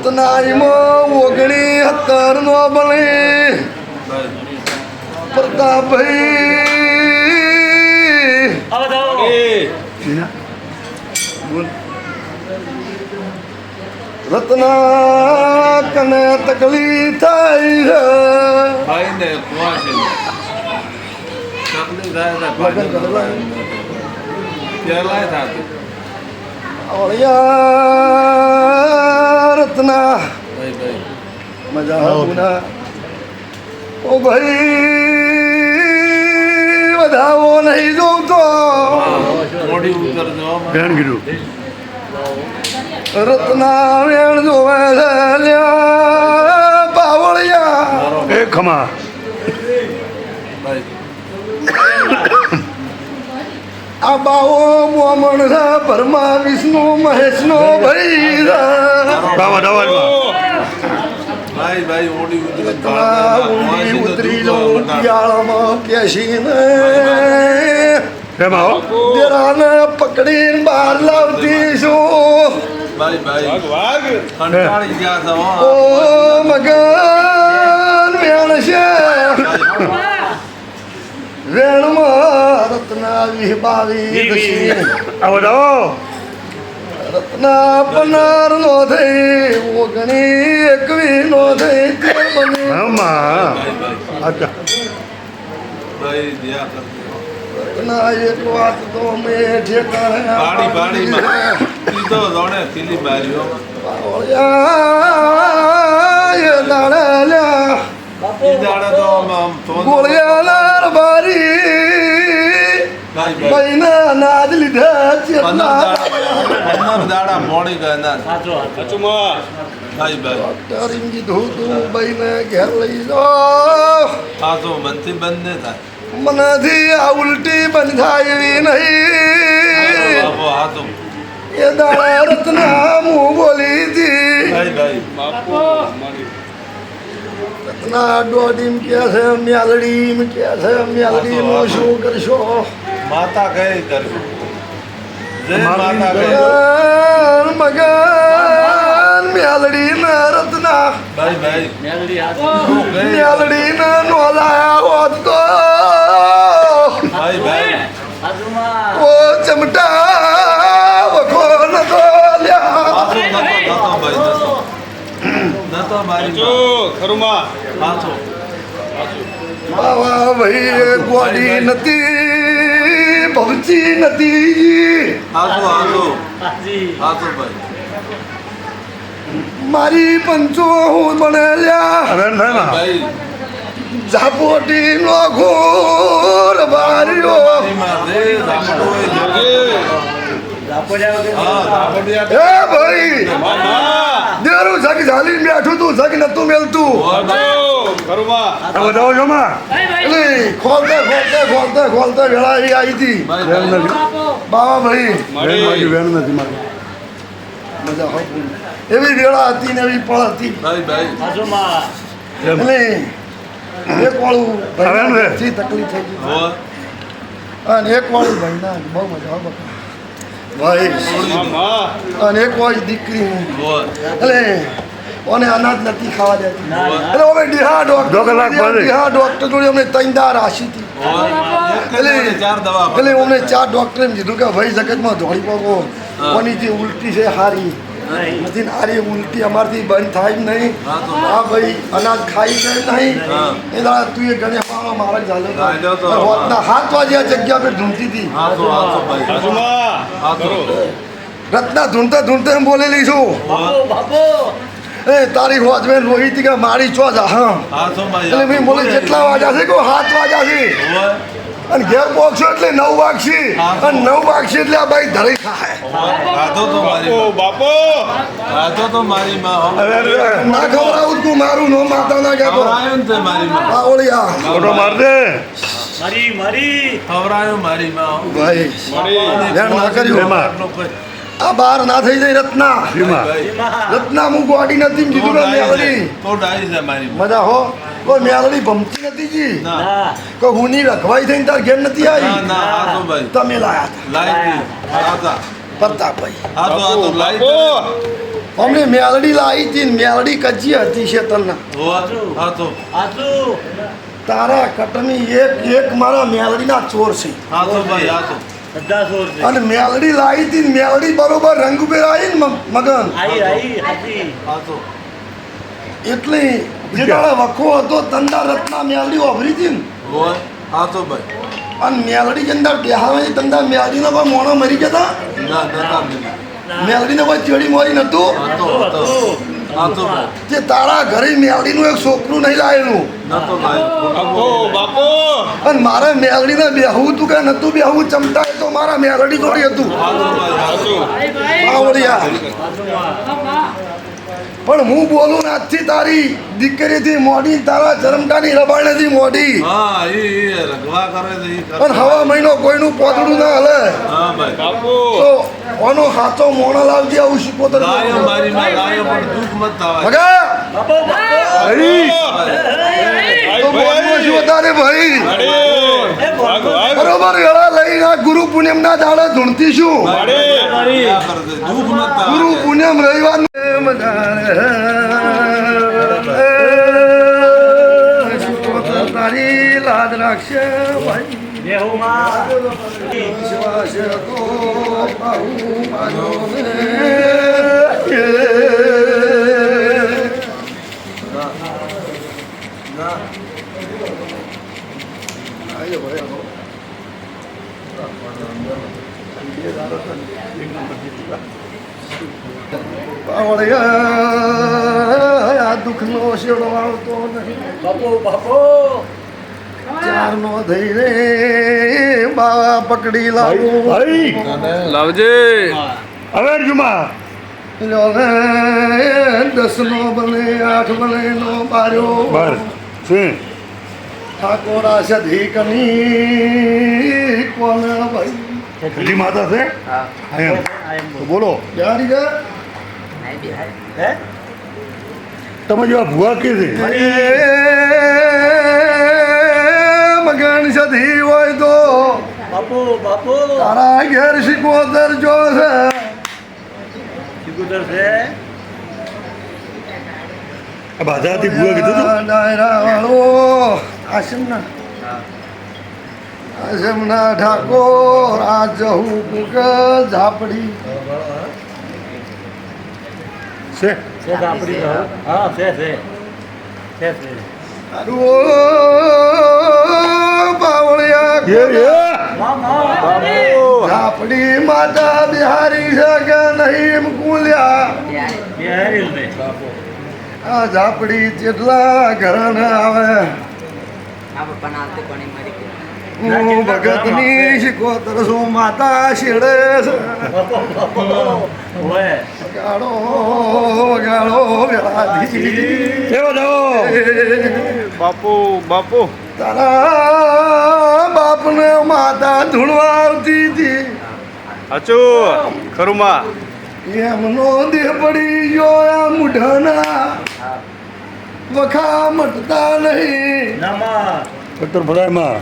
રત્નાઈમાં ઓગણી હત્તર નો બને પ્રતાપભાઈ રત્ના કને તકલીફ થાય ભાઈ ને કુવા છે તકલીફ થાય તો લગન કરેલા? પેલાય થતું છે ઓળિયા રત્ના ભાઈ ભાઈ. મજા આવના ઓ ભાઈ વધાવો નહીં જોઉં તો રત્ના વેણ જોવે છે બાવળિયા. એ ખમા ભાઈ આ બાવો મોમણ છે ભરમા વિષ્ણુ મહેશનો ભાઈ છે ભાઈ ભાઈ ઓડી ઉતરી દેરાને પકડીને બહાર લાવતી છો. ઓ મગન વેણ છે વેણમાં રત્ના વિહબાવી દશી આવો જાઓ રત્ના પનાર નો થઈ ઓગણી એકવી નો થઈ રત્ના એક વાત તો મેં ઠેકાણે ગોળિયાનાર બારી મહિના નાદ લીધા પંદર પંદર દાડા મોડી ગયા ના ડોક્ટરે કીધું તું ભાઈને ઘેર લઈ આ મનથી બંધ નહીં થાય. મનાથી આ ઉલટી બંધ થાય એવી નહીં બાપો આ તો એ દાડા રત્ના હું બોલી હતી રત્ના દોડીમ કે છે મ્યાલડીમ કે છે મ્યાલડીનું શું કરશો? માતા કઈ કરવી જય માતા કઈ મગન મેલડી ન ના રત્ના. ભાઈ ભાઈ. મેલડી કઈ મ્યાલડી ના નોલાયા હોત તો. ભાઈ ભાઈ. ઓ ચમટા વખો લ્યા. નતો મારી માં. પાછો. બાવા ભાઈ એ ગોડી નથી. ભવચી નથી હાચો હાચો હાચો ભાઈ મારી પંચો હું બને લ્યા હવે એમ થાય ને ભાઈ ઝાપોટી નો ઘોર બારીઓ જોગે. હે ભાઈ! દેરું સગ ઝાલી બેઠું તું સગ નતું મેલતું. છો માં. ખોલતે ખોલતે ખોલતે ખોલતે વેળા એ આવી હતી. વેણ નથી. બાવા ભાઈ વેણ મારી વેણ નથી મારી. મજા હોય. એવી વેળા હતી ને એવી પળ હતી. એટલે એક વાળું તકલીફ થઈ ગઈ. અને એક વાળું ભાઈ ના બહુ મજા આવે. ભાઈ. અને એક વાળી દીકરી એટલે અને અનાજ નથી ખાવા દેતી. એટલે અમે ડીહા ડોક્ટર. ડીહા ડોક્ટર જોડે અમને ત્રણ દાર આશી હતી. એટલે એટલે અમને ચાર ડોક્ટરે એમ કીધું કે ભાઈ જગતમાં ધોળી પગો. હા. કોની જે ઉલટી છે હારી. નથી નારી ઉલટી અમારથી બંધ થાય જ નહીં. હા ભાઈ અનાજ ખાઈ જાય નહીં. એ દાદા તું એ ગણે મારો મારા જ હા, હાલ્યો લ્યો તો. તો હોતના હાથ વાગે આ જગ્યા પર ઢૂંઢતી હતી. રત્ના ઢૂંઢતા ઢૂંઢતા એમ બોલેલી છું. એ તારી હોજમેન રોહિત કે મારી છો જા હા. એટલે મેં બોલી જેટલા વાગ્યા છે કે હાથ વાગ્યા છે? હો અને ઘેર પહોંચ્યો એટલે નવ વાગશી. અને નવ વાગશી એટલે આ બાઈ ધરી ખાય ખાધો તો મારી માં. ખાધો તો મારી માં હો. ના ખવડાવું તું મારું નો માતા ના કહેતો મારી માં. ઓળી આ. ફોટો માર દે. ખવડાયો મારી. માં હો. ભાઈ ધ્યાન ના કર્યું એમાં. આ બાર ના થઈ જાય રત્ના. ભાઈ રત્ના હું ગોડી નથી કીધું ને મેલડી છે, તો ડાઈ છે મારી. માં. મજા હો. કોઈ મેલડી ભમતી નથી જી. ના. હું ની રખવાઈ થઈને તાર ઘેર નથી આવી ના હાચો ભાઈ. તમે લાયા. પ્રતાપભાઈ. અમને મેલડી લાવી હતી મેલડી કચી હતી છે તમને તારા કટની એક એક મારા મેલડીના ચોર છે. હા તો ભાઈ હા તો. અને મેલડી લાવી હતી ને મેલડી બરોબર રંગ આવી ને મગન. એટલે જે વખો હતો તંદા રત્ના મેલડી વાપરી હતી ને. હા તો ભાઈ. અને મેલડી જે અંદર બેહાવાની તંદા મેલડીનો કોઈ મોણો મરી ગયા હતા નતા ને મેલડીને કોઈ ચેડી મોરી નતું તો તારા ઘરે મેલડીનું એક છોકરું નહીં લાયેલું. નતો અને મારે મેલડીને બેહવું તું કે નતું બેહવું ચમતા તો મારા મેળડી જોડી હતું. પણ હું બોલું આજથી તારી દીકરીથી મોડી તારા ચરમટાની રબાણેથી મોડી. હા એ એ રગવા કરે છે એ કરે અને હવા મહિનો કોઈનું પોતડું ના હલે. તો ઓનો હાથો મોણો લાવજે આવું શીખો તો લાયો મારી માં લાયો પણ દુઃખ મત થવાય ભગા હરી તો બોલવું છું વધારે ભાઈ બરોબર લઈને ગુરુ પુણ્યમ ના દાડે ધૂણતી છું મત ગુરુ પુણ્યમ રવિવાર તારી લાદ રાખશે ભાઈ માનો ને. આયો ભાઈ, આવો. પાવળિયા, આ ચારનો થઈ રે બાવા પકડી લાવું. ભાઈ લાવજે. હવે જુમા દસ નો બને આઠ બને નો બાર્યો બાર. છે ઠાકોરા સધી કની કોણ ભાઈ? ખલી માતા છે? હા. બોલો. બિહારી ગે તમે જેવા ભુવા કે છે? મગન સધી હોય તો તારા ઘેર શીખોતર જો છે. આ બાધાથી ભુવા કીધું હતું ડાયરા વાળો આશ્રમના. આશ્રમના ઠાકોર આ જહુ કુક ઝાપડી. છે? અરે ઝાપડી માતા બિહારી છે કે નહીં કુલ્યા આ ઝાપડી જેટલા ઘર આવે. હું ભગતની શીખોતર છું માતા શીડે ગાળો વગાડો વેળાથી બાપુ બાપુ. તારા બાપને માતા ધૂળવા આવતી હતી હાચુ ખરુમાં એમનો દેહ પડી ગયો આ મુઢાના. વખા મટતા નહીં. ડોક્ટર ભલાઈમાં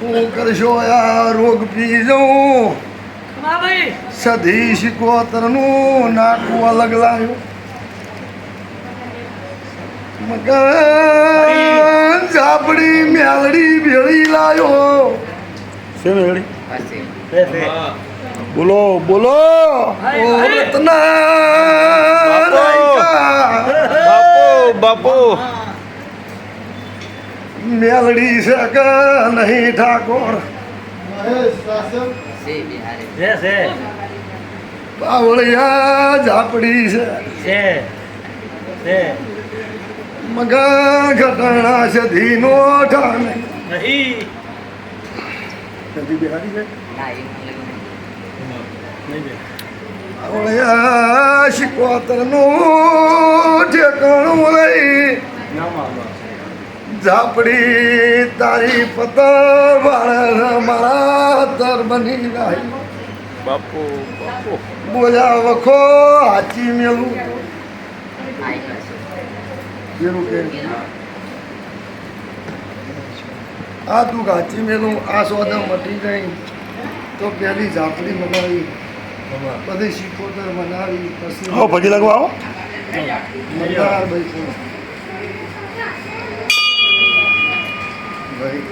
હું કરશો આ રોગ પી જઉં. સધી શિકોતરનું નાકું અલગ લાવ્યું. મગન ઝાપડી મેલડી ભેળી લાયો. છે રેડી બોલો બોલો. ઓ રત્ના. બાપુ બાપુ મેલડી છે કે નહીં ઠાકોર? બાવળિયા ઝાપડી છે. મગા ઘટણા છે ધીનો ઠાને નથી બિહારી છે બાવળિયા શિકોતરનું ઠેકાણું લઈ ઝાપડી તારી પતર વાળા મારા તર બની રહી બાપુ બાપુ. બોલ્યા વખો હાચી મેલું જેનું કે આ તું ગાચી મેલું આ સોદા મટી ગઈ તો પેલી ઝાપડી મનાવી. બધી શીખોતર મનાવી પછી હો ભજી લગવા આવો. મજા ભાઈ છે. ભાઈ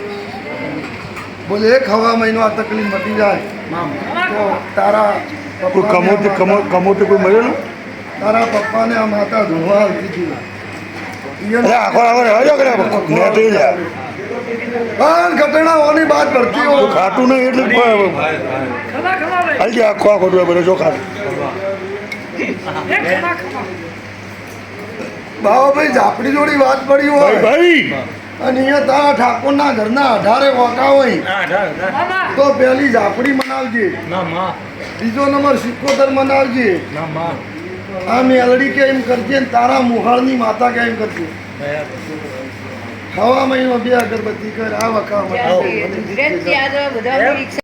બોલે એક હવા મહિનો આ તકલીફ મટી જાય. તો તારા કોઈ પપ્પાને કમોતી કમો કમોતી કોઈ મળેલું તારા પપ્પાને આ માતા ધોવા આવતી હતી પણ ઘટનાઓની વાત કરતી હો તું ખાતું નહીં એટલે હાલ આખો આખો બધો જો ખાતું બાબાભાઈ ઝાપડી જોડી વાત પડી હોય. ભાઈ અને અહીંયા તારા ઠાકોરના ઘરના અઢારે વાંકા હોય. તો પેલી ઝાપડી મનાવજે. બીજો નંબર સિક્કોતર મનાવજે. આ મેલડી કે એમ કરજે તારા મુહાળની માતા કે એમ કરજે હવા મહિનો બે અગરબત્તી કર આ વખા